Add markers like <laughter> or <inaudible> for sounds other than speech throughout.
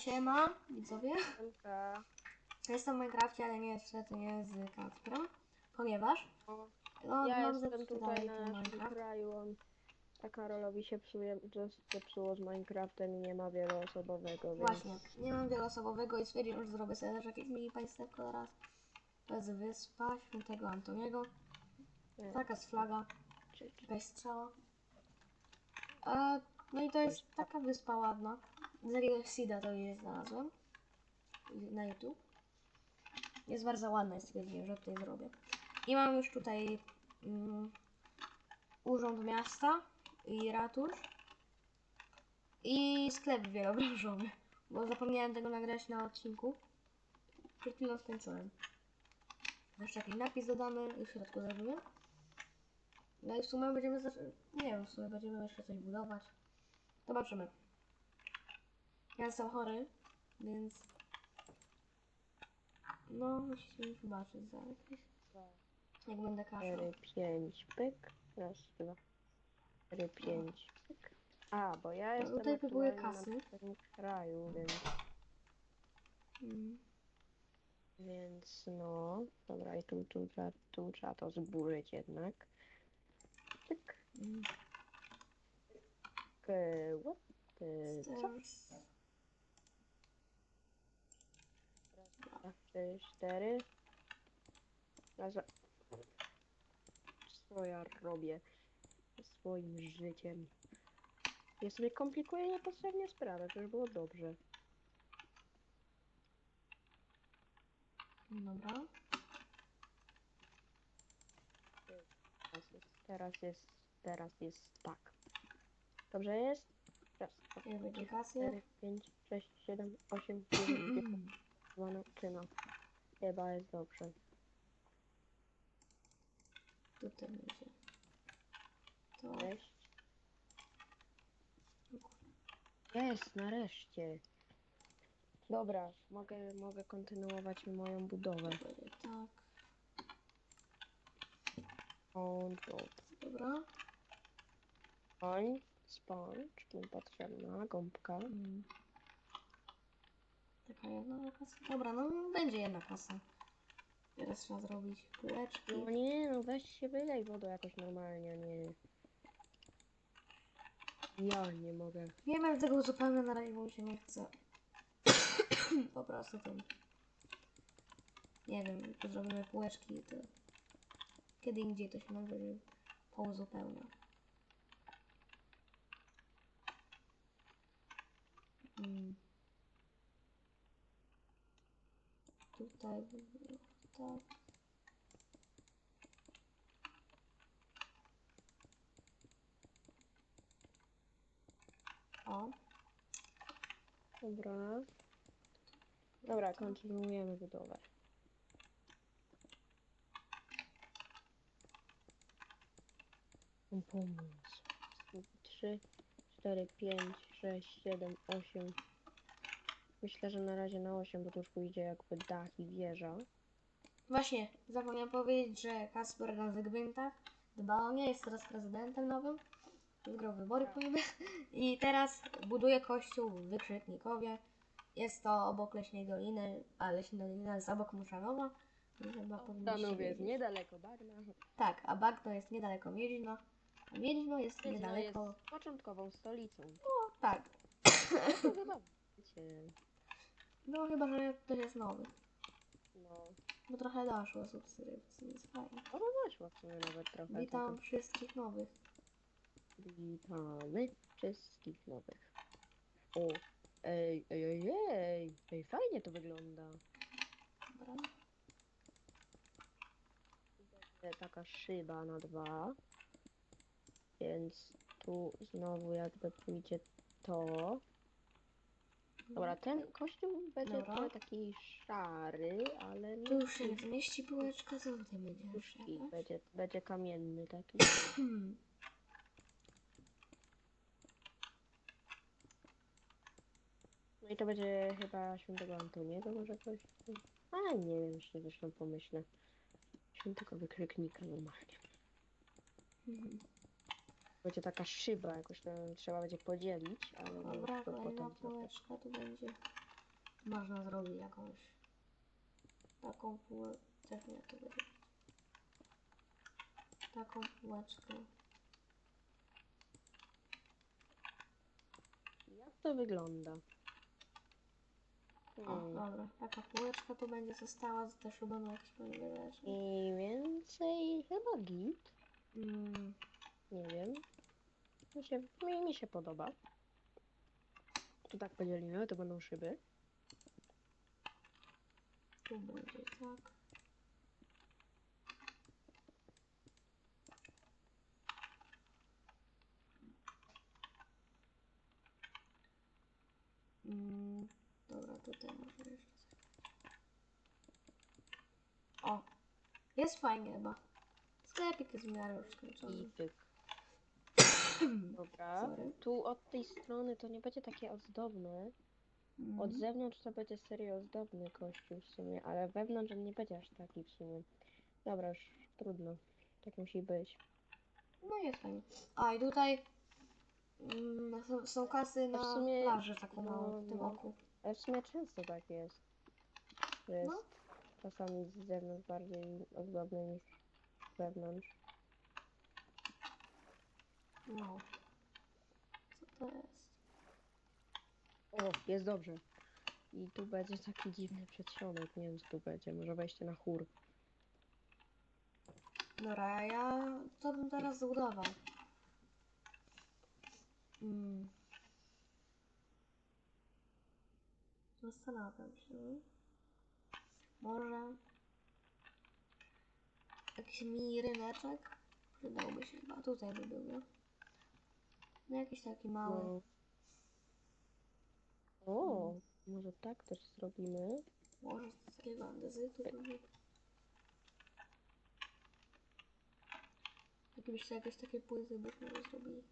Siema, widzowie. Anka. Jestem w Minecrafcie, ale niestety nie z Kacprem, ponieważ no, ja mam jestem tutaj na naszym Minecraft. kraju. On, ta Karolowi się psuje, zepsuło z Minecraftem i nie ma wieloosobowego, więc... Właśnie, nie mam wieloosobowego i stwierdziłem, że zrobię sobie też jakieś mini państewko teraz. To jest wyspa świętego Antoniego. Nie, Taka jest flaga, jakaś strzała. A, no i to jest taka wyspa ładna. Z jakiegoś seeda to je znalazłem na YouTube. Jest bardzo ładna i stwierdziłem, że tutaj zrobię. I mam już tutaj mm, urząd miasta i ratusz i sklep wielobranżowy, bo zapomniałem tego nagrać na odcinku. Przed chwilą skończyłem. Jeszcze jakiś napis dodamy i w środku zrobimy. No i w sumie będziemy, nie wiem, w sumie będziemy jeszcze coś budować. Zobaczymy. Ja jestem chory, więc... No, musicie mi wybaczyć za jakieś... Jak będę kaszlał. cztery, pięć, pyk. Raz, dwa, cztery, pięć, pyk. A, bo ja No, jestem tutaj próbuję aktualnie kasy. na tym kraju, więc... Mm. Więc no... Dobra, i tu, tu, trzeba, tu trzeba to zburzyć jednak. Pyk. Mm. K, what? the- Co? Dwa, trzy, cztery. Dwa. Co ja robię swoim życiem? Ja sobie komplikuję niepotrzebnie sprawę, żeby było dobrze. Dobra. Teraz jest, teraz jest, teraz jest tak. Dobrze jest? Raz, dwa, kasy? cztery, pięć, sześć, siedem, osiem, dziewięć, dziesięć, <clears throat> Chyba jest dobrze. Tutaj będzie. To... Cześć. Jest, nareszcie. Dobra, mogę, mogę kontynuować moją budowę. tak. On, Dobra. on, sponge, mi potrzebna, gąbka. Mm. Taka jedna kasa. Dobra, no będzie jedna kasa. Teraz trzeba zrobić półeczki. No nie, no weź się wylej wodą jakoś normalnie, a nie. Ja nie mogę. Nie będę tego uzupełniał na razie, bo mi się nie chce. po prostu tym. Nie wiem, tu zrobimy półeczki i to. Kiedy indziej to się najwyżej pouzupełnia. Mm. Tutaj by było tak. O, Dobra. Dobra, kontynuujemy budowę. Mam pomysł. Trzy, cztery, pięć, sześć, siedem, osiem. Myślę, że na razie na osiem, bo to już pójdzie jakby dach i wieża. Właśnie, zapomniałem powiedzieć, że Kasper na Zygwyntach dba o nie, jest teraz prezydentem nowym. Wygrał wybory Tak. powiemy. I teraz buduje kościół w Wykrzyknikowie. Jest to obok Leśnej Doliny, a Leśna Dolina jest obok Muszanowa. Chyba powinniście Stanowiec jest niedaleko Bagna. Tak, a Bagno jest niedaleko Miedźno. A Miedźno jest jest niedaleko... początkową stolicą. O, tak. No chyba, że to jest nowy. No, Bo trochę doszło subskrypcji, więc fajnie. to weszło w sumie nawet trochę. Witam wszystkich nowych. Witamy wszystkich nowych. O, ej, ej, ej, ej, ej, fajnie to wygląda. Dobra. Taka szyba na dwa. Więc tu znowu jakby pójdzie to. Dobra, ten kościół będzie Dobra. trochę taki szary, ale Tu no już się nie zmieści półeczka, będzie puszki, jeszcze? będzie, będzie kamienny taki. Hmm. No i to będzie chyba świętego Antoniego może coś. A nie wiem, jeszcze zresztą pomyślę. Świętego wykrzyknika normalnie. Mhm. Będzie taka szyba, jakoś to trzeba będzie podzielić, ale no, Dobra, to kolejna potem zrobię. półeczka tu będzie. Można zrobić jakąś taką pół... Też nie to będzie. Taką półeczkę. Jak to wygląda? O, Hmm. dobra. Taka półeczka tu będzie została, też chyba na jakieś pewne rzeczy. Mniej więcej chyba git. Mm, Nie wiem. Mi się, mi, mi się podoba. Tu tak podzielimy, to będą szyby. tu będzie tak. Mm, dobra, tutaj może jeszcze coś. O! Jest fajnie chyba. Sklepik jest w miarę już I skończony. Dobra. Sorry. Tu od tej strony to nie będzie takie ozdobne. Od Mm. zewnątrz to będzie serio ozdobny kościół w sumie, ale wewnątrz on nie będzie aż taki w sumie. Dobra, już trudno. Tak musi być. No jest fajnie. A i tutaj mm, są, są kasy A w na sumie- plaży taką no, małą w tym no. oku. Ale w sumie często tak jest. Że jest No. czasami z zewnątrz bardziej ozdobny niż z wewnątrz. No. Co to jest? O, jest dobrze. I tu będzie taki dziwny przedsionek. Nie wiem co tu będzie. Może wejście na chór. Dobra, a ja co bym teraz zbudował? Mm. Zastanawiam się. Może jakiś mini ryneczek? Przydałby się chyba. Tutaj by był, nie? No jakiś taki mały. No. O, może tak też zrobimy. Może z takiego andezytu był. Jakbyście jakieś takie płyty byśmy zrobili.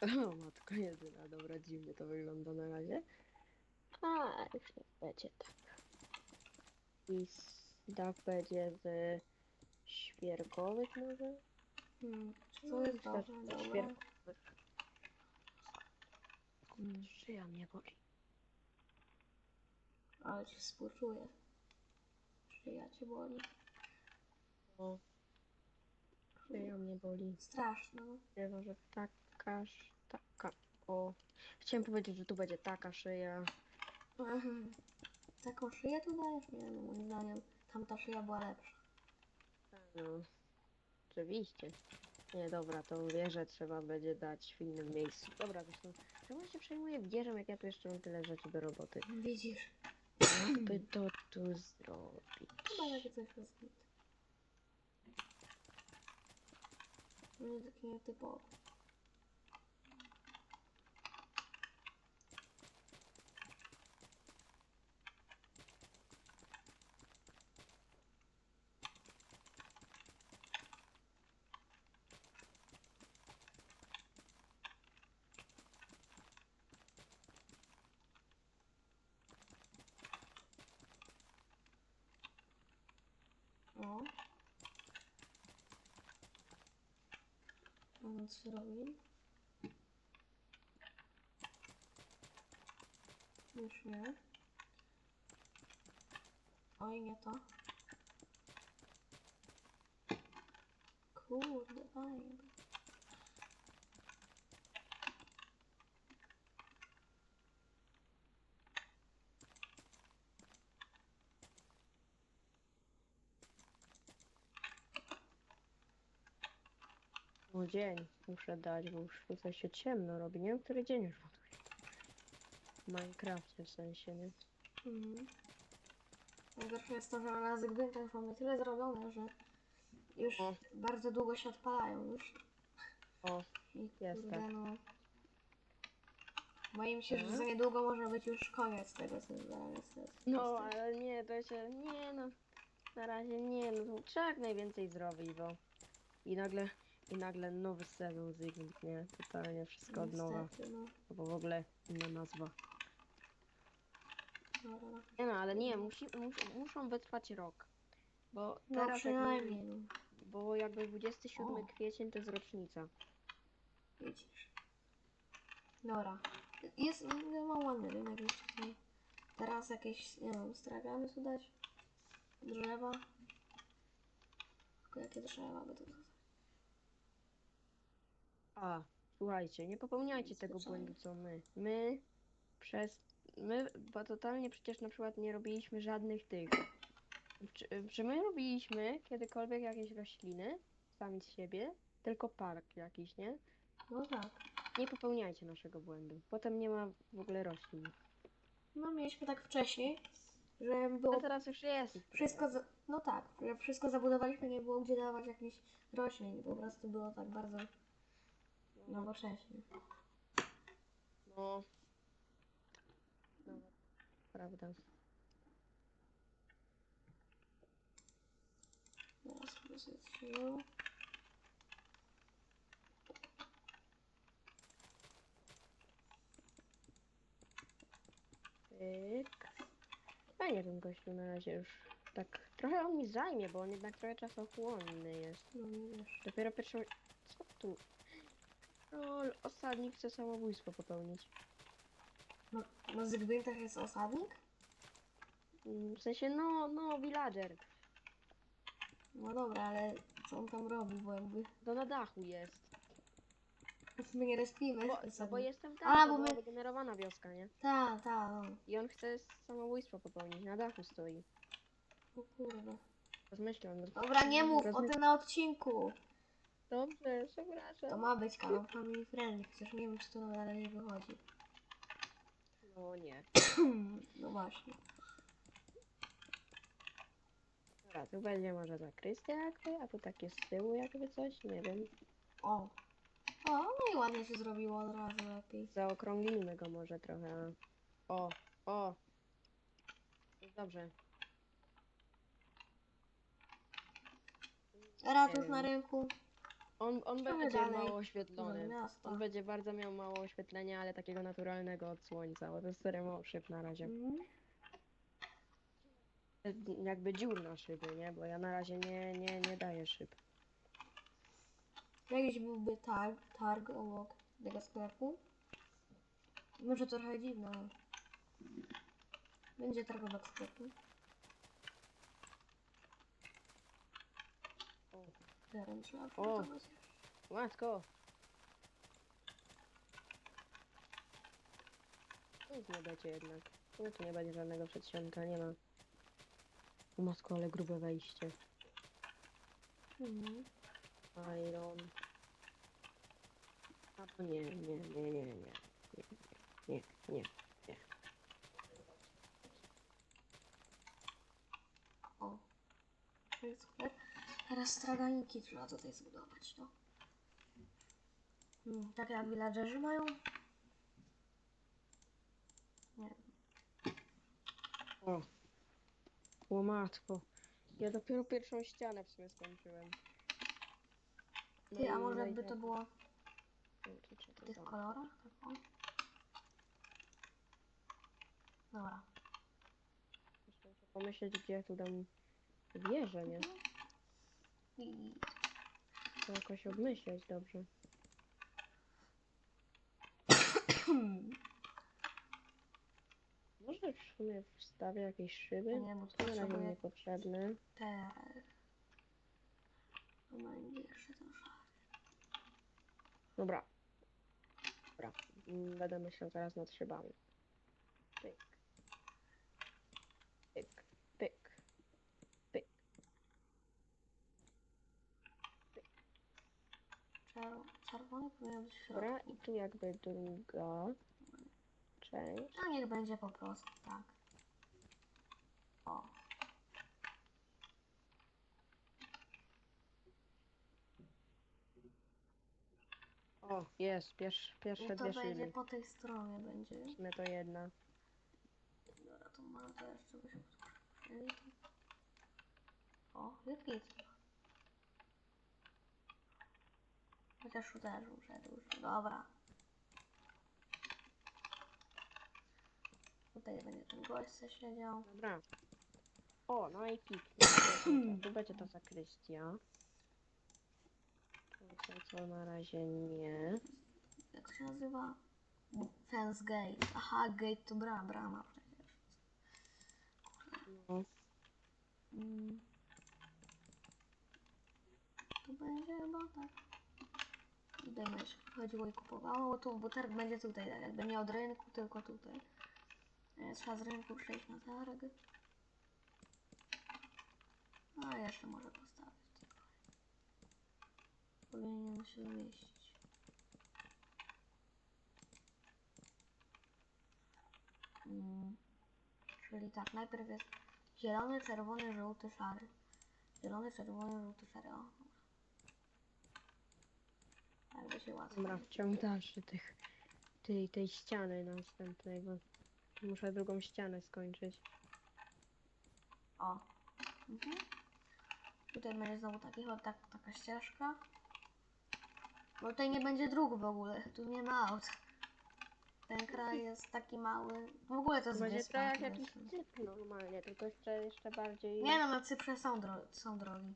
O, matko jedyna, dobra, dziwnie to wygląda na razie. A, już nie będzie tak. I dach będzie z świerkowych może? Hmm, czy No, jest Dobra. świerkowych. Mm. Szyja mnie boli. Ale ci współczuję. Że ja cię boli. O, szyja mnie boli. Straszno. Chyba, że taka, sz- taka, o. Chciałem powiedzieć, że tu będzie taka szyja. Mhm. Taką szyję tu dajesz? Nie no, moim zdaniem tamta szyja była lepsza. No, oczywiście. Nie, dobra, tą wieżę trzeba będzie dać w innym miejscu. Dobra, zresztą, czemu się przejmuję wieżą, jak ja tu jeszcze mam tyle rzeczy do roboty? Widzisz? Jak by to tu zrobić? Chyba takie coś git. Nie taki nietypowy. O. A co się robi? Już nie. Oj, nie to. Kurde, fajnie. O dzień muszę dać, bo już tutaj się ciemno robi. Nie wiem, który dzień już. W Minecrafcie w sensie, nie? Mhm. Najgorsze jest to, że na zygwynkach już mamy tyle zrobione, że już O. bardzo długo się odpalają już. O, I Jest kurde, tak. no. Boję się, że za niedługo może być już koniec tego serwera, niestety. No, ale nie, to się, nie no, na razie nie, no, to trzeba jak najwięcej zrobić, bo i nagle, i nagle nowy sezon Zygmunt, nie, totalnie wszystko od nowa, Niestety, no. bo w ogóle inna nazwa. Dobra, no. Nie no, ale nie, musi, mus, muszą wytrwać rok. Bo No teraz jak przynajmniej, no. Bo jakby 27 O. kwiecień to jest rocznica. Widzisz. Dobra. Jest, no, mam ładny rynek jeszcze tutaj. Teraz jakieś, nie wiem, stragany tu dać. Drzewa. Tylko jakie drzewa by tu zasadzić? A, słuchajcie, nie popełniajcie tego błędu co my. My przez. My, bo totalnie przecież na przykład nie robiliśmy żadnych tych. Czy, czy my robiliśmy kiedykolwiek jakieś rośliny sami z siebie? Tylko park jakiś, nie? No tak. Nie popełniajcie naszego błędu. Potem nie ma w ogóle roślin. No mieliśmy tak wcześniej, że było A teraz już jest. wszystko, za, no tak, że wszystko zabudowaliśmy, nie było gdzie dawać jakichś roślin, po prostu było tak bardzo. Nowocześnie. No. No, prawda. Teraz sił. Pyk. Fajnie ten gościu na razie już. Tak, trochę on mi zajmie, bo on jednak trochę czasochłonny jest. No nie wiesz. Dopiero pierwszą... Co tu? Lol, osadnik chce samobójstwo popełnić. No, no z Gwintach jest osadnik? Mm, W sensie, no, no, villager. No dobra, ale co on tam robi, bo jakby To na dachu jest. my nie respimy. Bo, no bo jestem tam, A, to bo my- wygenerowana wioska, nie? Ta, ta, no. I on chce samobójstwo popełnić, na dachu stoi. O kurde. Rozmyślam. Dobra, nie mów o tym na odcinku. Dobrze, To przepraszam. ma być kanał Family Friendly, chociaż nie wiem, czy to dalej nie wychodzi. No nie. No właśnie. Dobra, tu będzie może zakrystia jakby, a tu takie z tyłu jakby coś, nie wiem. O. O, no i ładnie się zrobiło od razu lepiej. Zaokrąglimy go może trochę. O, o. Dobrze. Ratów na rynku. On, on Idziemy będzie dalej. mało Do oświetlony. miasta. On będzie bardzo miał mało oświetlenia, ale takiego naturalnego od słońca, bo to jest mało szyb na razie. Mhm. Jakby dziur na szyby, nie? Bo ja na razie nie, nie, nie daję szyb. Jakiś byłby targ, targ obok tego sklepu. Może trochę dziwne, ale... Będzie targ obok sklepu. Trzeba O. matko! Nic nie będzie jednak. No tu nie będzie żadnego przedsionka, nie ma. Matko, ale grube wejście. Mhm. Iron. A to nie, nie, nie, nie, nie. Nie, nie, nie. O. To jest sklep. Teraz straganiki trzeba tutaj zbudować, no. Hmm, tak jak villagerzy mają? Nie wiem. O. O matko. Ja dopiero pierwszą ścianę w sumie skończyłem. No Ty, a może no by tak- to było w tych kolorach? Tak o. Dobra. Muszę pomyśleć, gdzie ja tu dam wieżę, nie? I To jakoś obmyśleć dobrze. <coughs> Może w sumie wstawię jakieś szyby? Nie, bo to To na razie potrzebuję niepotrzebne. te... To jeszcze troszkę. Dobra. Dobra. Mm, Będę myślał teraz nad szybami. Pyk. Pyk. Pyk. Być w Dobra, środku. i tu jakby druga część. A niech będzie po prostu tak. O. O, jest, pierwsz, pierwsze to dwie będzie szyby. po tej stronie będzie. W sumie to jedna. Dobra, to ma to jeszcze byśmy przyjęli. O, wypij. Chociaż też muszę dużo. Dobra. Tutaj będzie ten gość co siedział. Dobra. O, no i pik. <coughs> Tu będzie ta zakrystia. To co na razie nie. Jak to się nazywa? Fence Gate. Aha, gate to bra, brama przecież. No. Mm. Tu będzie chyba tak. Się chodziło i kupowało. Tu butarg będzie tutaj, tak jakby nie od rynku, tylko tutaj. E, Trzeba z rynku przejść na targ. No i jeszcze może postawić. Powinien się zmieścić. Mm. Czyli tak, najpierw jest zielony, czerwony, żółty, szary. Zielony, czerwony, żółty, szary. O. Jakby się łatwo. Dobra, w ciągu dalszy tych, tej, tej ściany następnej, bo muszę drugą ścianę skończyć. O. Mhm. Tutaj będzie znowu taki, o, tak, taka ścieżka. Bo tutaj nie będzie dróg w ogóle. Tu nie ma aut. Ten kraj jest taki mały. W ogóle to jest Będzie wyspa, trochę jak to jakiś jest- Cypr normalnie, tylko jeszcze, jeszcze bardziej... Nie no, na Cyprze są, dro są drogi.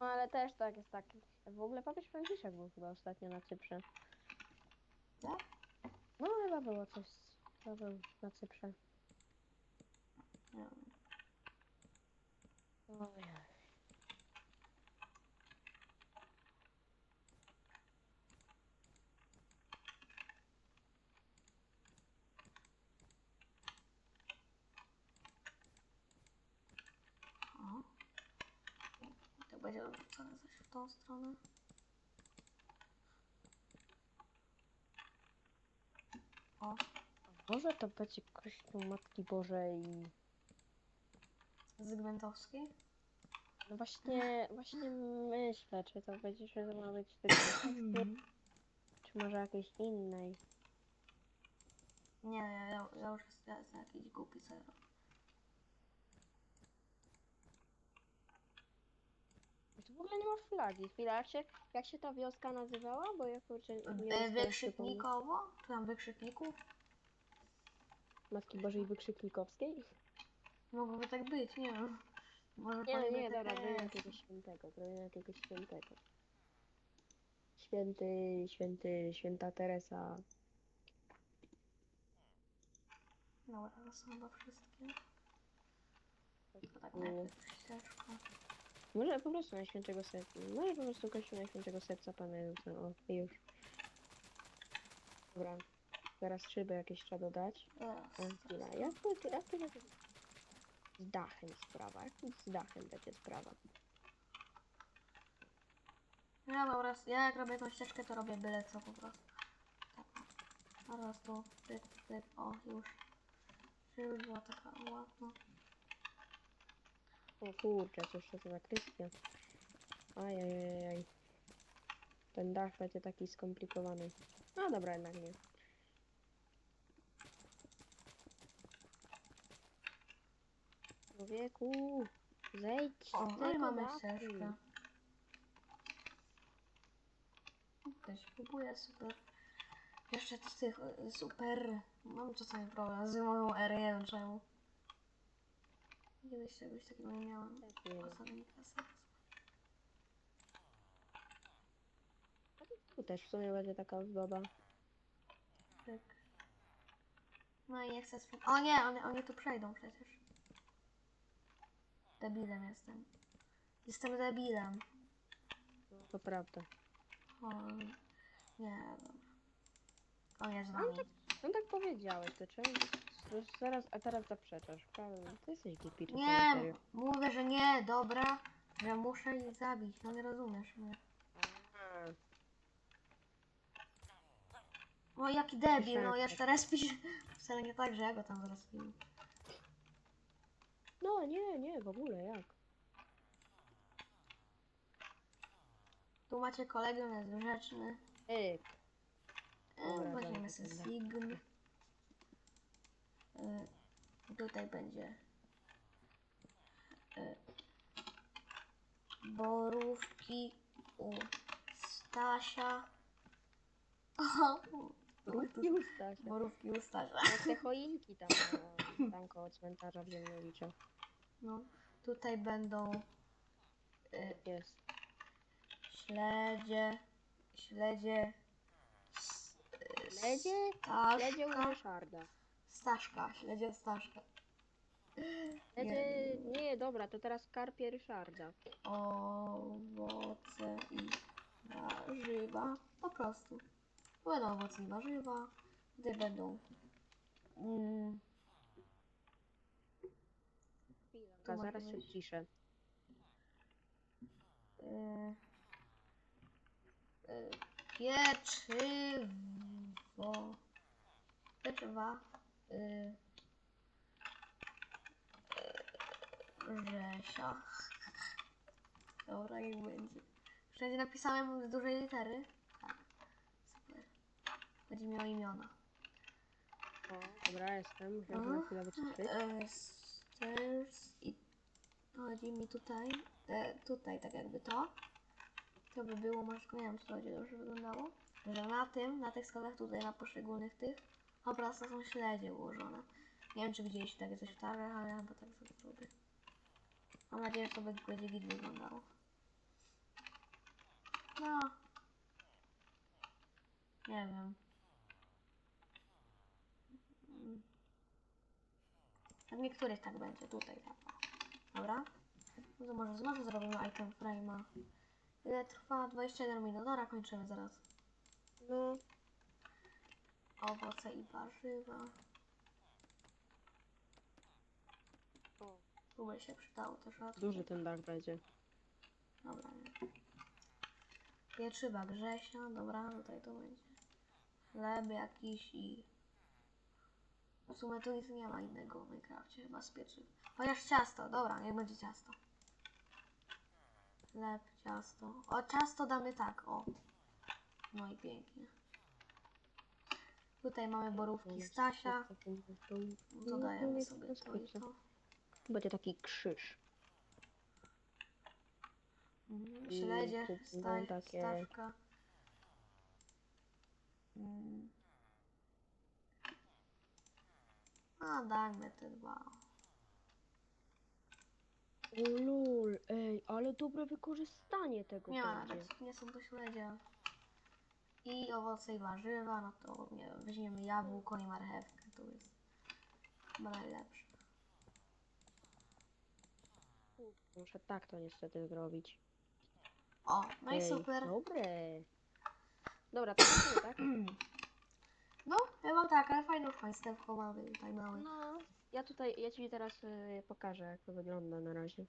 No ale też tak jest tak. W ogóle papież Franciszek był chyba ostatnio na Cyprze. Tak? No chyba było coś. Chyba był na Cyprze. Wiem. Ojej. O. To będzie odwrócone coś w tą stronę. O, Może to będzie kościół Matki Bożej. Zygmuntowskiej. No właśnie, właśnie myślę, czy to będzie, czy to ma być tylko <clears throat> czy może jakiejś innej. Nie, ja, ja, ja już jestem jakiś głupi zero. W ogóle nie ma flagi. Chwila, jak się, jak się ta wioska nazywała? Bo ja kurczę nie E. Wykrzyknikowo? Czy tam wykrzykników? Matki Bożej Wykrzyknikowskiej? Mogłoby tak być, nie wiem. Może Nie, no nie, by dobra, zrobimy jakiegoś świętego, zrobimy jakiegoś świętego. Święty, święty, święta Teresa. Dobra, to są chyba wszystkie. To tak Mm. najpierw ścieżka. Może po prostu na świętego serca. Może po prostu kościół na świętego serca Pana Jezusa. O, i już. Dobra. Teraz szyby jakieś trzeba dodać. Chwila, jak to, jak to będzie? Z dachem sprawa. Jak z dachem będzie sprawa? Ja po prostu, ja jak robię tą ścieżkę, to robię byle co po prostu. Tak. Po prostu, pyk, pyk, o, już. Żeby była taka ładna. O kurczę, jeszcze to za kwestia. Ajajajaj. Ten dach będzie taki skomplikowany. No dobra, jednak nie. Człowieku, zejdź O, z no i tego mamy dachu. To się próbuje, super. Jeszcze z tych, y, super. Mam czasami problem z moją R1, czemu? Kiedyś czegoś takiego nie miałam. Wiem. Osadnika serca. Tu też w sumie będzie taka ozdoba. Tak. No i nie chcę sprzedać. O nie, one, oni tu przejdą przecież. Debilem jestem. Jestem debilem. No, to prawda. O, nie, dobra. O z No nami. tak, no tak powiedziałeś, to czemu? To Zaraz, a teraz zaprzeczasz. Prawda? Ty jesteś głupi, Nie, mówię, że nie, dobra, że muszę ich zabić. No nie rozumiesz mnie. O, jaki debil, no jeszcze respisz. <laughs> Wcale nie tak, że ja go tam zrespiłem. No nie, nie, w ogóle jak? Tu macie kolegę, jest grzeczny. Ej, Dobra, Weźmiemy dobra, sobie dobra. sign. E, Tutaj będzie e, borówki u Stasia. O, Rówki usta się. borówki u Stasia. Jak te choinki tam, o, tam koło cmentarza w Ziemnowicza. No, tutaj będą Y, Jest. śledzie, śledzie, y, Śledzie? Śledzie u staszka, Ryszarda. Staszka, śledzie, staszka. Śledzie... Nie, dobra, to teraz karpie Ryszarda. Owoce i warzywa. Po prostu. Będą owoce i warzywa. Gdy będą. Mm, Chwilka, zaraz się ciszę. y, y, pieczywo. Pieczywa. Rzesia. Dobra, niech będzie. Wszędzie napisałem z dużej litery. Tak. Super. Będzie miał imiona. O, dobra, jestem. Muszę Aha. na chwilę wyciszyć. E, stairs i chodzi mi tutaj, e, tutaj tak jakby to. To by było, może nie wiem, czy to będzie dobrze wyglądało. Że na tym, na tych schodach tutaj, na poszczególnych tych, po prostu są śledzie ułożone. Nie wiem, czy widzieliście takie coś w targach, ale chyba tak sobie zrobię. Mam nadzieję, że to będzie git wyglądało. No. Nie wiem. Mm. W niektórych tak będzie, tutaj tak. Dobra. No to może znowu zrobimy item frame'a. Ile trwa? 21 minut. Dobra, kończymy zaraz. No, Owoce i warzywa. by się przydało też raz. duży ten dach będzie. Dobra. nie. Pieczywa Grzesia. Dobra, tutaj to będzie. Chleb jakiś i... W sumie tu nic nie ma innego w Minecrafcie chyba z pieczyw. Chociaż ciasto, dobra, niech będzie ciasto. Chleb, ciasto. O, ciasto damy tak, o. No i pięknie. Tutaj mamy borówki Stasia. Dodajemy sobie to i to. Będzie taki krzyż. Mhm. Śledzie, takie- stawka. Mm. A dajmy te dwa. O lol, ej, ale dobre wykorzystanie tego Nie ma będzie. nawet, nie są to śledzie. I owoce i warzywa, no to nie wiem, weźmiemy jabłko i marchewkę, to jest chyba najlepsze. Muszę tak to niestety zrobić. O, no i Ej, super. Dobre. Dobra, to jest <clears throat> tak? No, chyba tak, ale fajną państewko mamy tutaj mały. No, ja tutaj, ja ci teraz y, pokażę jak to wygląda na razie.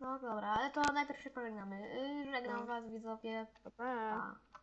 No dobra, ale to najpierw się pożegnamy. Yy, Żegnam No. was widzowie. Pa, pa. Pa.